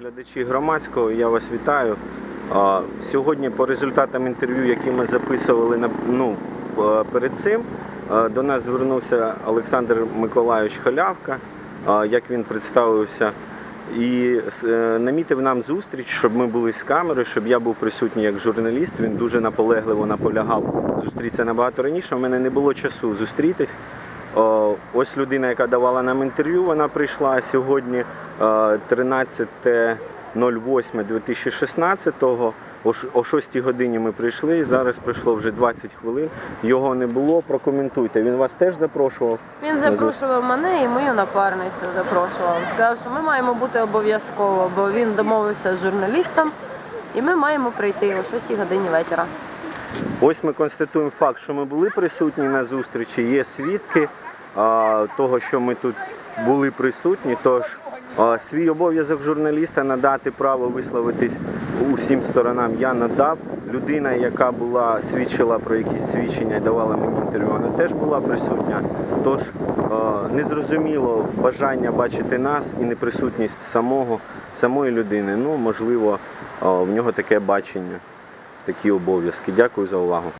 Глядачі громадського, я вас вітаю. Сьогодні по результатам інтерв'ю, які ми записували ну, е, перед цим, е, до нас звернувся Олександр Миколайович Халявка, як він представився, і е, намітив нам зустріч, щоб ми були з камерою, щоб я був присутній як журналіст. Він дуже наполегливо наполягав зустрітися набагато раніше. У мене не було часу зустрітись. О, Ось людина, яка давала нам інтерв'ю, вона прийшла сьогодні е, 13.08.2016. О ш- О 6 годині ми прийшли, і зараз пройшло вже 20 хвилин. Його не було. Прокоментуйте. Він вас теж запрошував. Він запрошував мене і мою напарницю запрошував. Сказав, що ми маємо бути обов'язково, бо він домовився з журналістом, і ми маємо прийти о 6 годині вечора. Ось ми констатуємо факт, що ми були присутні на зустрічі. Є свідки а, того, що ми тут були присутні. Тож а, свій обов'язок журналіста надати право висловитись усім сторонам я надав. Людина, яка була свідчила про якісь свідчення і давала мені інтерв'ю, вона теж була присутня. Тож а, незрозуміло бажання бачити нас і неприсутність самого самої людини. Ну можливо, а, в нього таке бачення такі обов'язки. Дякую за увагу.